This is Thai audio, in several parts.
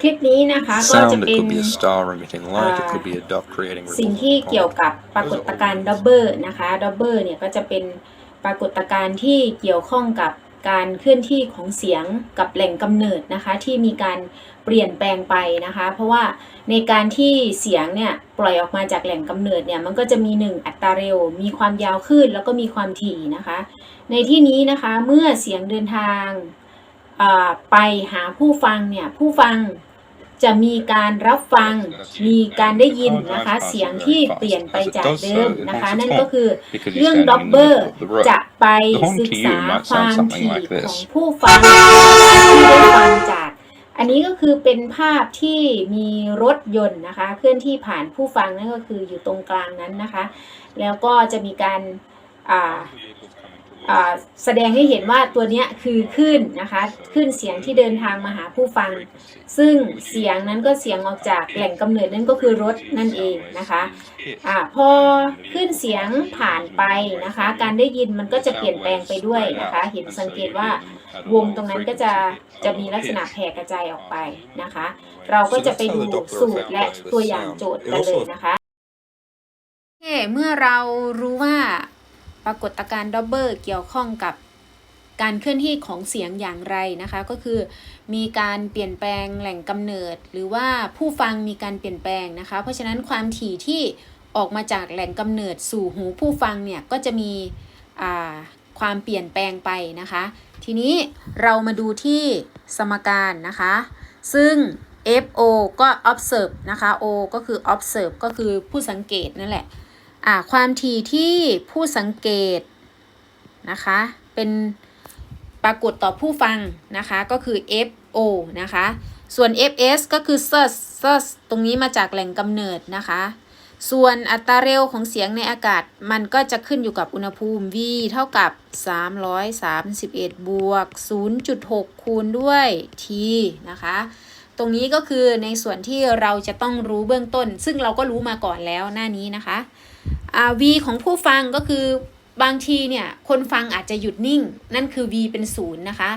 คลิปนี้นะคะ ก็จะ Sound, it เป็น could be a star emitting light, it could be a duck creating สิ่ง ripples ที่ upon เกี่ยวกับปรากฏการณ์ดับเบิลนะคะดับเบิลเนี่ยก็จะเป็นปรากฏการณ์ที่เกี่ยวข้องกับการเคลื่อนที่ของเสียงกับแหล่งกำเนิดนะคะ ที่มีการเปลี่ยนแปลงไปนะคะ เพราะว่าในการที่เสียงเนี่ยปล่อยออกมาจากแหล่งกำเนิดเนี่ยมันก็จะมีหนึ่งอัตราเร็ว มีความยาวขึ้นแล้วก็มีความถี่นะคะ ในที่นี้นะคะเมื่อเสียงเดินทางอ่า ไปหาผู้ฟังเนี่ยผู้ฟังจะมีการรับฟังมีการได้ยินนะคะเสียงที่เปลี่ยนไปจากเดิมนะคะ นั่นก็คือ because เรื่อง you're ด็อบ standing เบ in อ the ร์ middle of the road. จะไป The horn ศึก to you ษา might ค sound วาม something ถี่ like ของ this. ผู้ฟังที่ได้ฟังจาก อันนี้ก็คือเป็นภาพที่มีรถยนต์นะคะ เคลื่อนที่ผ่านผู้ฟังนั่นก็คืออยู่ตรงกลางนั้นนะคะ แล้วก็จะมีการอ่าอ่า แสดงให้เห็นว่าตัวนี้คือคลื่นนะคะคลื่นเสียงที่เดินทางมาหาผู้ฟัง ซึ่งเสียงนั้นก็เสียงออกจากแหล่งกำเนิดนั่นก็คือรถนั่นเองนะคะอ่าพอคลื่นเสียงผ่านไปนะคะ การได้ยินมันก็จะเปลี่ยนแปลงไปด้วยนะคะ เห็นสังเกตว่าวงตรงนั้นก็จะจะมีลักษณะแผ่กระจายออกไปนะคะ เราก็จะไปดูสูตรและตัวอย่างโจทย์กันเลยนะคะเมื่อเรารู้ว่า ปรากฏการณ์ดับเบิลเกี่ยวข้องกับการเคลื่อนที่ของเสียงอย่างไรนะคะ ก็คือมีการเปลี่ยนแปลงแหล่งกำเนิด หรือว่าผู้ฟังมีการเปลี่ยนแปลงนะคะ เพราะฉะนั้นความถี่ที่ออกมาจากแหล่งกำเนิดสู่หูผู้ฟังเนี่ยก็จะมีความเปลี่ยนแปลงไปนะคะ ทีนี้เรามาดูที่สมการนะคะ ซึ่ง FO ก็ observe นะคะ O ก็คือ observe ก็คือผู้สังเกตนั่นแหละ อ่าความถี่ที่ผู้สังเกตนะคะ เป็นปรากฏต่อผู้ฟังนะคะ ก็คือ FO นะคะ ส่วน FS ก็คือ search search ตรงนี้มาจากแหล่งกำเนิดนะคะ ส่วนอัตราเร็วของเสียงในอากาศมันก็จะขึ้นอยู่กับอุณหภูมิ V เท่ากับ 331 บวก 0.6 คูณด้วย T นะคะตรงนี้ก็คือในส่วนที่เราจะต้องรู้เบื้องต้น ซึ่งเราก็รู้มาก่อนแล้วหน้านี้นะคะ V ของผู้ฟังก็คือบางทีเนี่ยคนฟังอาจจะหยุดนิ่ง นั่นคือ V เป็นศูนย์นะคะ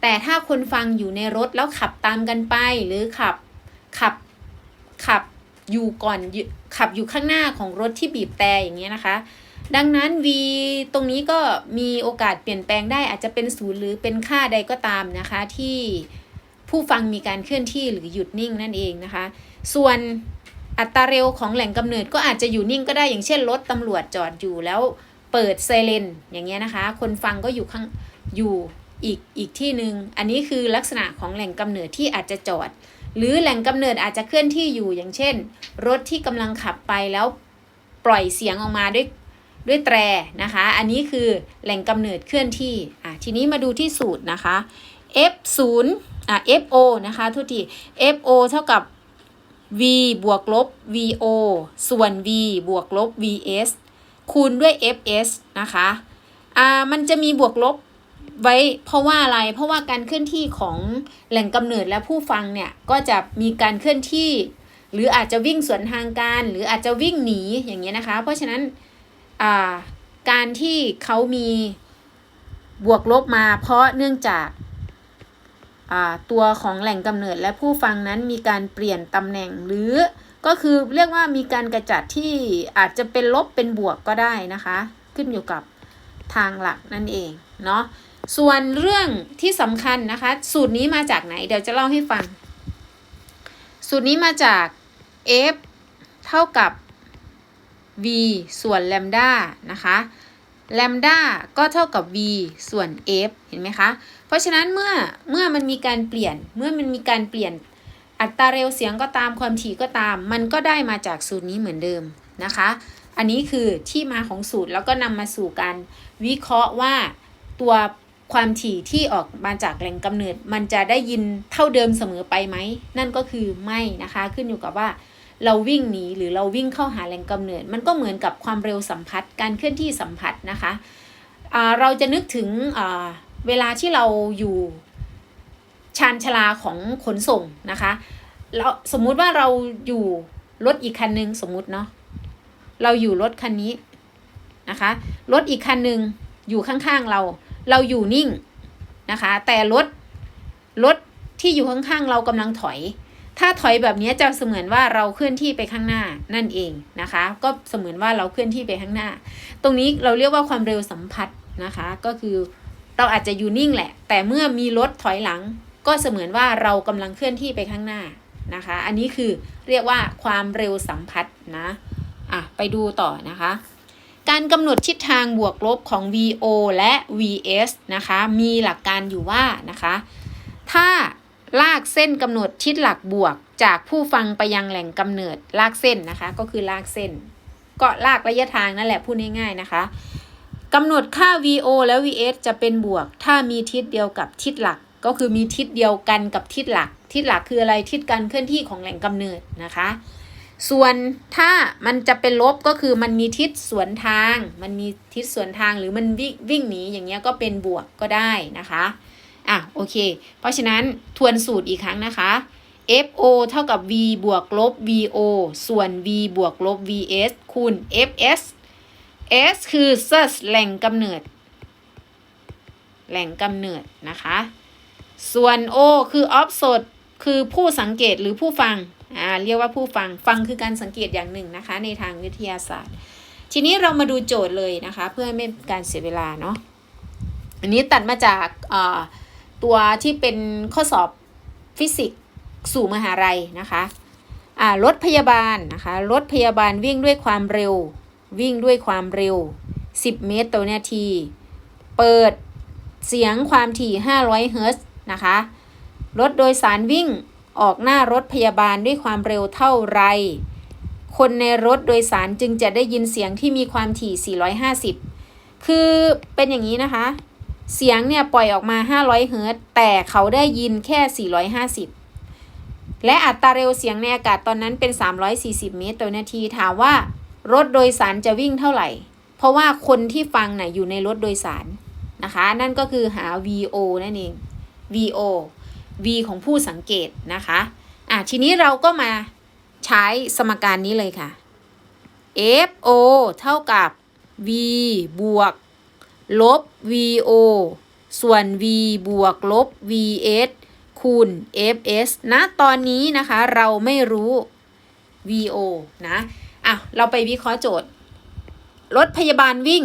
แต่ถ้าคนฟังอยู่ในรถแล้วขับตามกันไปหรือขับขับขับอยู่ก่อนขับอยู่ข้างหน้าของรถที่บีบแต่อย่างเงี้ยนะคะ ดังนั้น V ตรงนี้ก็มีโอกาสเปลี่ยนแปลงได้อาจจะเป็นศูนย์หรือเป็นค่าใดก็ตามนะคะที่ผู้ฟังมีการเคลื่อนที่หรือหยุดนิ่งนั่นเองนะคะ ส่วน อัตราเร็วของแหล่งกำเนิดก็อาจจะอยู่นิ่งก็ได้อย่างเช่นรถตำรวจจอดอยู่แล้วเปิดไซเรนอย่างเงี้ยนะคะ คนฟังก็อยู่ข้างอยู่อีกอีกที่หนึ่งอันนี้คือลักษณะของแหล่งกำเนิดที่อาจจะจอด หรือแหล่งกำเนิดอาจจะเคลื่อนที่อยู่อย่างเช่น รถที่กำลังขับไปแล้วปล่อยเสียงออกมาด้วยด้วยแตรนะคะ อันนี้คือแหล่งกำเนิดเคลื่อนที่อะทีนี้มาดูที่สูตรนะคะ f 0อะ fo นะคะทุกที fo เท่ากับ v บวกลบ vo ส่วน v บวกลบ vs คูณด้วย fs นะคะ อ่า มันจะมีบวกลบไว้เพราะว่าอะไร เพราะว่าการเคลื่อนที่ของแหล่งกำเนิดและผู้ฟังเนี่ย ก็จะมีการเคลื่อนที่ หรืออาจจะวิ่งสวนทางการ หรืออาจจะวิ่งหนีอย่างเงี้ยนะคะ เพราะฉะนั้น อ่า การที่เขามีบวกลบมา เพราะเนื่องจาก ตัวของแหล่งกำเนิดและผู้ฟังนั้นมีการเปลี่ยนตำแหน่งหรือก็คือเรียกว่ามีการกระจัดที่อาจจะเป็นลบเป็นบวกก็ได้นะคะ ขึ้นอยู่กับทางหลักนั่นเองเนาะส่วนเรื่องที่สำคัญนะคะ สูตรนี้มาจากไหนเดี๋ยวจะเล่าให้ฟัง สูตรนี้มาจาก f เท่ากับ v ส่วนแลมด้านะคะแลมด้าก็เท่ากับ v ส่วน f เห็นไหมคะ ราะฉะนั้นเมื่อเมื่อมันมีการเปลี่ยนเมื่อมันมีการเปลี่ยนอัตราเร็วเสียงก็ตามความถี่ก็ตาม มันก็ได้มาจากสูตรนี้เหมือนเดิมนะคะ อันนี้คือที่มาของสูตรแล้วก็นำมาสู่การวิเคราะห์ว่าตัวความถี่ที่ออกมาจากแหล่งกำเนิด มันจะได้ยินเท่าเดิมเสมอไปไหม นั่นก็คือไม่นะคะ ขึ้นอยู่กับว่า เราวิ่งหนีหรือเราวิ่งเข้าหาแหล่งกำเนิด มันก็เหมือนกับความเร็วสัมผัส การเคลื่อนที่สัมผัสนะคะเราจะนึกถึง เวลาที่เราอยู่ชานชาลาของขนส่งนะคะแล้วสมมุติว่าเราอยู่รถอีกคันหนึ่งสมมุติเนาะเราอยู่รถคันนี้นะคะรถอีกคันหนึ่งอยู่ข้างๆเรา เราอยู่นิ่งนะคะ แต่รถรถที่อยู่ข้างๆเรากำลังถอย ถ้าถอยแบบนี้จะเสมือนว่าเราเคลื่อนที่ไปข้างหน้านั่นเองนะคะ ก็เสมือนว่าเราเคลื่อนที่ไปข้างหน้า ตรงนี้เราเรียกว่าความเร็วสัมผัสนะคะ ก็คือ เราอาจจะอยู่นิ่งแหละ แต่เมื่อมีรถถอยหลัง ก็เสมือนว่าเรากำลังเคลื่อนที่ไปข้างหน้านะคะ อันนี้คือเรียกว่าความเร็วสัมผัสนะอะไปดูต่อนะคะ การกำหนดทิศทางบวกลบของ VO และ VS นะคะ มีหลักการอยู่ว่านะคะ ถ้าลากเส้นกำหนดทิศหลักบวกจากผู้ฟังไปยังแหล่งกำเนิดลากเส้นนะคะ ก็คือลากเส้น ก็ลากระยะทางนั่นแหละพูดง่ายๆนะคะ กำหนดค่า VO และ VS จะเป็นบวก ถ้ามีทิศเดียวกับทิศหลัก ก็คือมีทิศเดียวกันกับทิศหลัก ทิศหลักคืออะไรทิศการเคลื่อนที่ของแหล่งกำเนิดนะคะ ส่วนถ้ามันจะเป็นลบก็คือมันมีทิศสวนทาง มันมีทิศสวนทางหรือมันวิ่งวิ่งหนีอย่างเงี้ยก็เป็นบวกก็ได้นะคะอะโอเค เพราะฉะนั้นทวนสูตรอีกครั้งนะคะ FO เท่ากับ V บวกลบ VO ส่วน V บวกลบ VS คูณ FS S คือ search แหล่งกำเนิด แหล่งกำเนิดนะคะ ส่วน O คือ observe คือผู้สังเกตหรือผู้ฟัง อ่า เรียกว่าผู้ฟัง ฟังคือการสังเกตอย่างหนึ่งนะคะ ในทางวิทยาศาสตร์ ทีนี้เรามาดูโจทย์เลยนะคะ เพื่อไม่เป็นการเสียเวลาเนาะ อันนี้ตัดมาจากอ่าตัวที่เป็นข้อสอบฟิสิกส์สู่มหาลัยนะคะ อ่ารถพยาบาลนะคะ รถพยาบาลวิ่งด้วยความเร็ว วิ่งด้วยความเร็ว 10 เมตรต่อนาที เปิดเสียงความถี่ 500 เฮิรตซ์นะคะ รถโดยสารวิ่งออกหน้ารถพยาบาลด้วยความเร็วเท่าไร คนในรถโดยสารจึงจะได้ยินเสียงที่มีความถี่ 450 คือเป็นอย่างนี้นะคะ เสียงเนี่ยปล่อยออกมา 500 เฮิรตซ์แต่เขาได้ยินแค่ 450 และอัตราเร็วเสียงในอากาศตอนนั้นเป็น 340 เมตรต่อนาที ถามว่า รถโดยสารจะวิ่งเท่าไหร่ เพราะว่าคนที่ฟังน่ะอยู่ในรถโดยสารนะคะ นั่นก็คือหา VO นั่นเอง VO V ของผู้สังเกตนะคะอะทีนี้เราก็มาใช้สมการนี้เลยค่ะ FO เท่ากับ V บวก ลบ VO ส่วน V บวก ลบ VS คูณ FS นะ ตอนนี้นะคะเราไม่รู้ VO นะ อะเราไปวิเคราะห์โจทย์ รถพยาบาลวิ่ง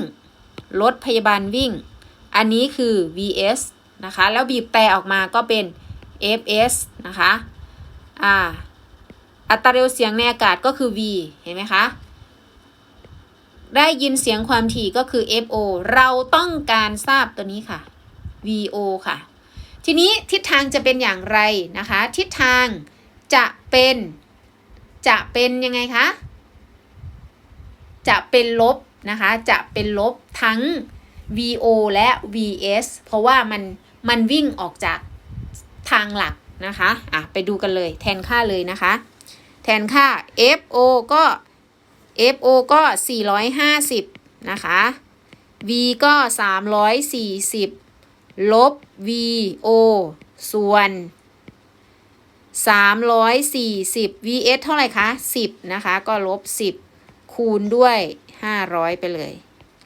รถพยาบาลวิ่ง อันนี้คือ VS นะคะ แล้วบีบแต่ออกมาก็เป็น FS นะคะ อ่า อัตราเร็วเสียงในอากาศก็คือ V เห็นไหมคะ ได้ยินเสียงความถี่ก็คือ FO เราต้องการทราบตัวนี้ค่ะ VO ค่ะ ทีนี้ทิศทางจะเป็นอย่างไรนะคะ ทิศทางจะเป็น จะเป็นยังไงคะ จะเป็นลบนะคะ จะเป็นลบทั้ง VO และ VS เพราะว่ามันมันวิ่งออกจากทางหลักนะคะอะไปดูกันเลยแทนค่าเลยนะคะ แทนค่า FO ก็ FO ก็ 450 นะคะ V ก็ 340 ลบ VO ส่วน 340 VS เท่าไหร่คะ 10 นะคะ ก็ลบ 10 คูณด้วย 500 ไปเลย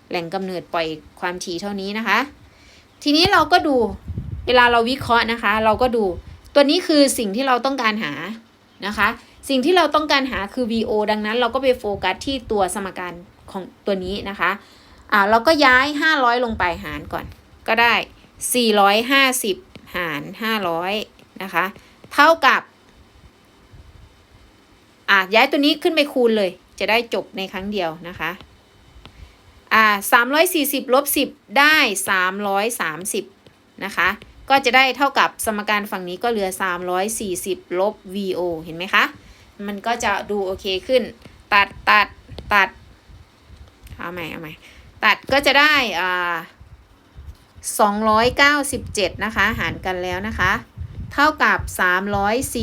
แหล่งกำเนิดปล่อยความถี่เท่านี้นะคะ ทีนี้เราก็ดูเวลาเราวิเคราะห์นะคะ เราก็ดูตัวนี้คือสิ่งที่เราต้องการหานะคะ สิ่งที่เราต้องการหาคือ VO ดังนั้นเราก็ไปโฟกัสที่ตัวสมการของตัวนี้นะคะอ่าเราก็ย้าย 500 ลงไปหารก่อน ก็ได้ 450 หาร 500 นะคะ เท่ากับอ่าย้ายตัวนี้ขึ้นไปคูณเลย จะได้จบในครั้งเดียวนะคะอ่า340ลบ10ได้330นะคะ ก็จะได้เท่ากับสมการฝั่งนี้ก็เหลือ340ลบ VO เห็นไหมคะ มันก็จะดูโอเคขึ้น ตัดตัดตัดเอาใหม่เอาใหม่ตัดก็จะได้อ่า297นะคะ หารกันแล้วนะคะ เท่ากับ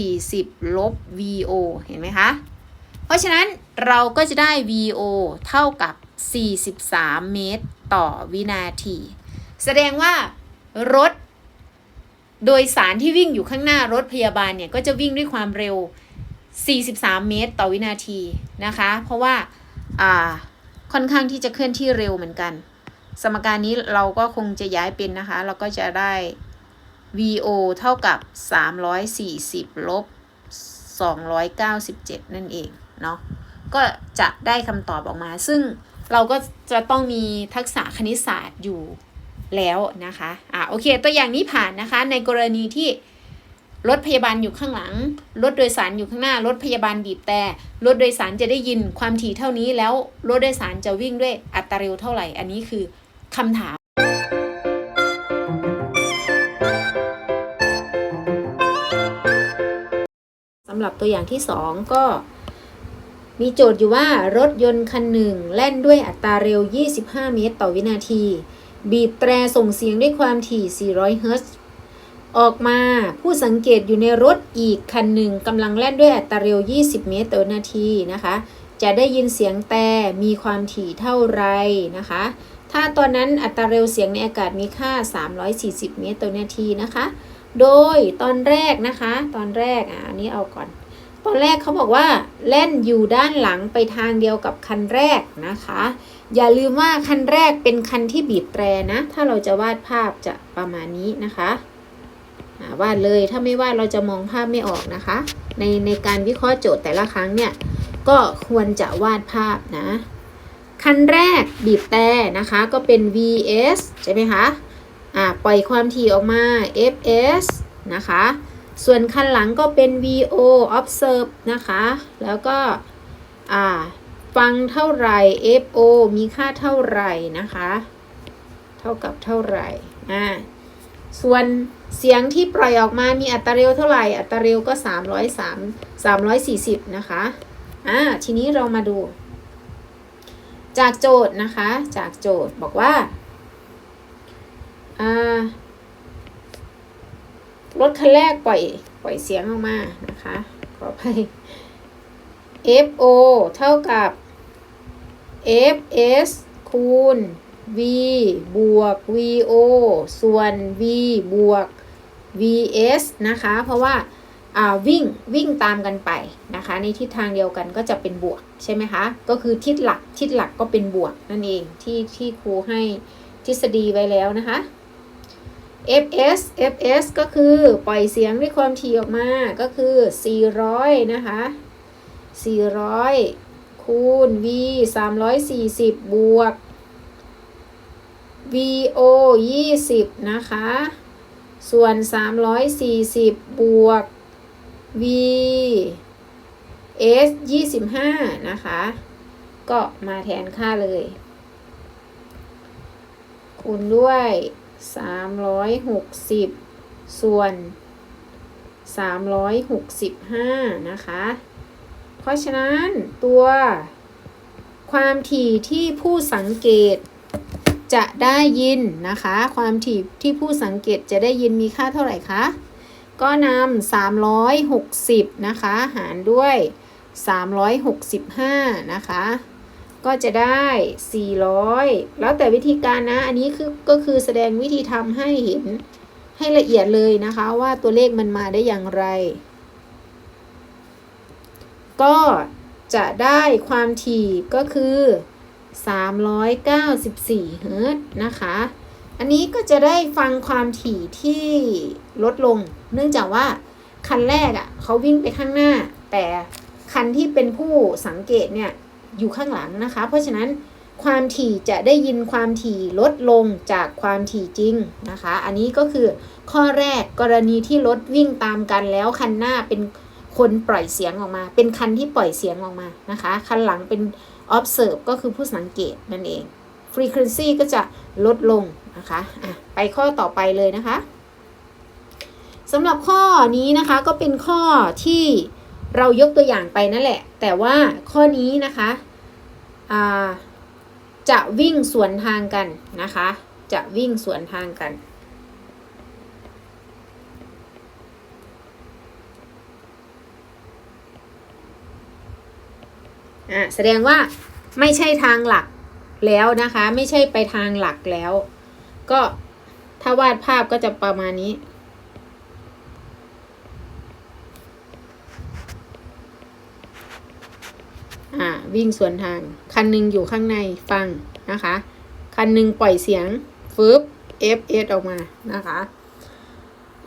340ลบ VO เห็นไหมคะ ราะฉะนั้นเราก็จะได้ VO เท่ากับ 43 เมตรต่อวินาที แสดงว่ารถ โดยสารที่วิ่งอยู่ข้างหน้ารถพยาบาลเนี่ยก็จะวิ่งด้วยความเร็ว 43 เมตรต่อวินาทีนะคะ เพราะว่าค่อนข้างที่จะเคลื่อนที่เร็วเหมือนกัน สมการนี้เราก็คงจะย้ายเป็นนะคะ เราก็จะได้ VO เท่ากับ 340 ลบ 297 นั่นเอง เนาะก็จะได้คำตอบออกมา ซึ่งเราก็จะต้องมีทักษะคณิตศาสตร์อยู่แล้วนะคะอะโอเค ตัวอย่างนี้ผ่านนะคะ ในกรณีที่รถพยาบาลอยู่ข้างหลัง รถโดยสารอยู่ข้างหน้ารถพยาบาลบีบแต่ รถโดยสารจะได้ยินความถี่เท่านี้แล้วรถโดยสารจะวิ่งด้วยอัตราเร็วเท่าไหร่ อันนี้คือคำถาม สำหรับตัวอย่างที่ 2 ก็ มีโจทย์อยู่ว่ารถยนต์คันหนึ่งแล่นด้วยอัตราเร็ว 25 เมตรต่อวินาที บีบแตรส่งเสียงด้วยความถี่ 400 เฮิรตซ์ ออกมาผู้สังเกตอยู่ในรถอีกคันหนึ่งกำลังแล่นด้วยอัตราเร็ว 20 เมตรต่อวินาทีนะคะ จะได้ยินเสียงแต่มีความถี่เท่าไรนะคะ ถ้าตอนนั้นอัตราเร็วเสียงในอากาศมีค่า 340 เมตรต่อวินาทีนะคะ โดยตอนแรกนะคะ ตอนแรกอะอันนี้เอาก่อน ตอนแรกเขาบอกว่าเล่นอยู่ด้านหลังไปทางเดียวกับคันแรกนะคะ อย่าลืมว่าคันแรกเป็นคันที่บีบแตรนะ ถ้าเราจะวาดภาพจะประมาณนี้นะคะวาดเลยถ้าไม่วาดเราจะมองภาพไม่ออกนะคะ ในในการวิเคราะห์โจทย์แต่ละครั้งเนี่ยก็ควรจะวาดภาพนะ คันแรกบีบแต่นะคะก็เป็น vs ใช่ไหมคะอ่าปล่อยความถี่ออกมา fs นะคะ ส่วนคันหลังก็เป็น vo observe นะคะ แล้วก็ฟังเท่าไหร่ fo มีค่าเท่าไหร่นะคะ เท่ากับเท่าไหร่อ่าส่วนเสียงที่ปล่อยออกมามีอัตราเร็วเท่าไหร่ อัตราเร็วก็ 303 340 นะคะ อ่า ทีนี้เรามาดู จากโจทย์นะคะ จากโจทย์บอกว่า อ่า รถคันแรกปล่อยปล่อยเสียงออกมานะคะ ขอไป FO เท่ากับ FS คูณ V บวก VO ส่วน V บวก VS นะคะ เพราะว่าวิ่งวิ่งตามกันไปนะคะ ในทิศทางเดียวกันก็จะเป็นบวกใช่ไหมคะ ก็คือทิศหลักทิศหลักก็เป็นบวกนั่นเองที่ที่ครูให้ทฤษฎีไว้แล้วนะคะ fs fs ก็คือปล่อยเสียงด้วยความถี่ออกมาก็คือ 400 นะคะ 400 คูณ v 340 บวก vo 20 นะคะ ส่วน 340 บวก v s 25 นะคะ ก็มาแทนค่าเลย คูณด้วย 360 ส่วน 365 นะคะ เพราะฉะนั้นตัวความถี่ที่ผู้สังเกตจะได้ยินนะคะ ความถี่ที่ผู้สังเกตจะได้ยินมีค่าเท่าไหร่คะ ก็นำ360 นะคะ หารด้วย 365 นะคะ ก็จะได้ 400 แล้วแต่วิธีการนะ อันนี้คือก็คือแสดงวิธีทำให้เห็นให้ละเอียดเลยนะคะว่าตัวเลขมันมาได้อย่างไร ก็จะได้ความถี่ก็คือ 394เฮิรตซ์นะคะ อันนี้ก็จะได้ฟังความถี่ที่ลดลง เนื่องจากว่าคันแรกอะ่ะเขาวิ่งไปข้างหน้า แต่คันที่เป็นผู้สังเกตเนี่ย อยู่ข้างหลังนะคะ เพราะฉะนั้นความถี่จะได้ยินความถี่ลดลงจากความถี่จริงนะคะ อันนี้ก็คือข้อแรกกรณีที่รถวิ่งตามกันแล้วคันหน้าเป็นคนปล่อยเสียงออกมา เป็นคันที่ปล่อยเสียงออกมานะคะ คันหลังเป็น observe ก็คือผู้สังเกตนั่นเอง frequency ก็จะลดลงนะคะะไปข้อต่อไปเลยนะคะสำหรับข้อนี้นะคะก็เป็นข้อที่ เรายกตัวอย่างไปนั่นแหละ แต่ว่าข้อนี้นะคะจะวิ่งสวนทางกันนะคะ จะวิ่งสวนทางกันอะแสดงว่าไม่ใช่ทางหลักแล้วนะคะ ไม่ใช่ไปทางหลักแล้ว ก็ถ้าวาดภาพก็จะประมาณนี้ อ่าวิ่งสวนทาง คันหนึ่งอยู่ข้างในฟังนะคะ คันหนึ่งปล่อยเสียงฟึบ F S ออกมานะคะ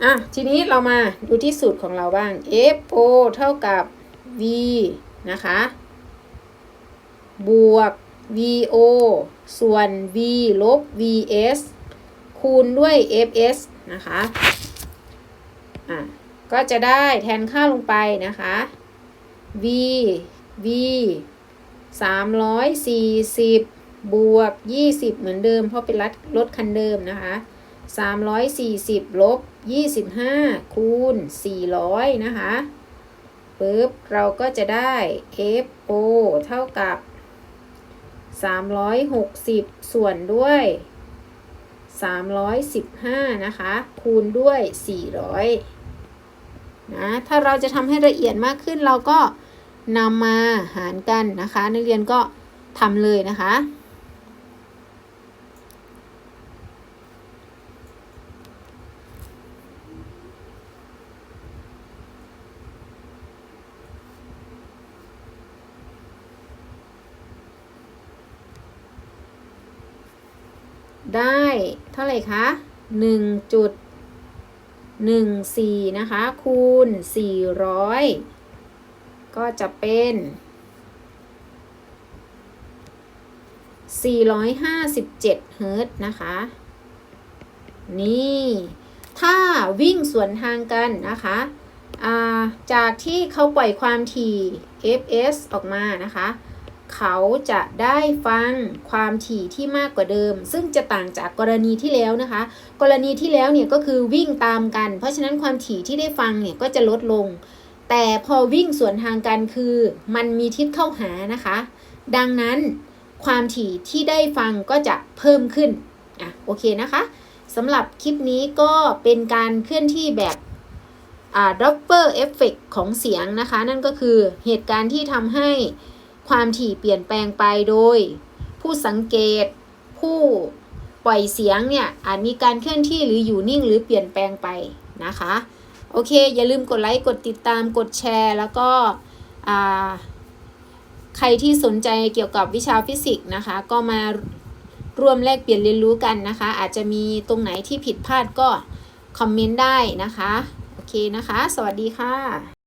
อะทีนี้เรามาดูที่สูตรของเราบ้าง FO เท่ากับ V นะคะ บวก VO ส่วน V ลบ VS คูณด้วย FS นะคะอะก็จะได้แทนค่าลงไปนะคะ V V 340 บวก 20 เหมือนเดิม เพราะเป็นรถรถคันเดิมนะคะ 340 ลบ 25 คูณ 400 นะคะปึ๊บเราก็จะได้ FO เท่ากับ 360 ส่วนด้วย 315 นะคะ คูณด้วย 400 นะ ถ้าเราจะทำให้ละเอียดมากขึ้นเราก็ นำมาหารกันนะคะ นักเรียนก็ทำเลยนะคะ ได้เท่าไหร่คะหนึ่งจุดหนึ่งสี่นะคะ คูณสี่ร้อย ก็จะเป็นสี่ร้อยห้าสิบเฮิร์ตซ์นะคะ นี่ ถ้าวิ่งสวนทางกันนะคะาจากที่เขาปล่อยความถี่ fs ออกมานะคะ เขาจะได้ฟังความถี่ที่มากกว่าเดิม ซึ่งจะต่างจากกรณีที่แล้วนะคะ กรณีที่แล้วเนี่ยก็คือวิ่งตามกัน เพราะฉะนั้นความถี่ที่ได้ฟังเนี่ยก็จะลดลง แต่พอวิ่งสวนทางกันคือมันมีทิศเข้าหานะคะ ดังนั้นความถี่ที่ได้ฟังก็จะเพิ่มขึ้น อะ โอเคนะคะสำหรับคลิปนี้ก็เป็นการเคลื่อนที่แบบอ่า Doppler effect ของเสียงนะคะ นั่นก็คือเหตุการณ์ที่ทำให้ความถี่เปลี่ยนแปลงไปโดย ผู้สังเกตผู้ปล่อยเสียงเนี่ยอาจมีการเคลื่อนที่หรืออยู่นิ่งหรือเปลี่ยนแปลงไปนะคะ โอเค อย่าลืมกดไลค์กดติดตามกดแชร์ แล้วก็ใครที่สนใจเกี่ยวกับวิชาฟิสิกส์นะคะ ก็มาร่วมแลกเปลี่ยนเรียนรู้กันนะคะ อาจจะมีตรงไหนที่ผิดพลาดก็คอมเมนต์ได้นะคะ โอเคนะคะ สวัสดีค่ะ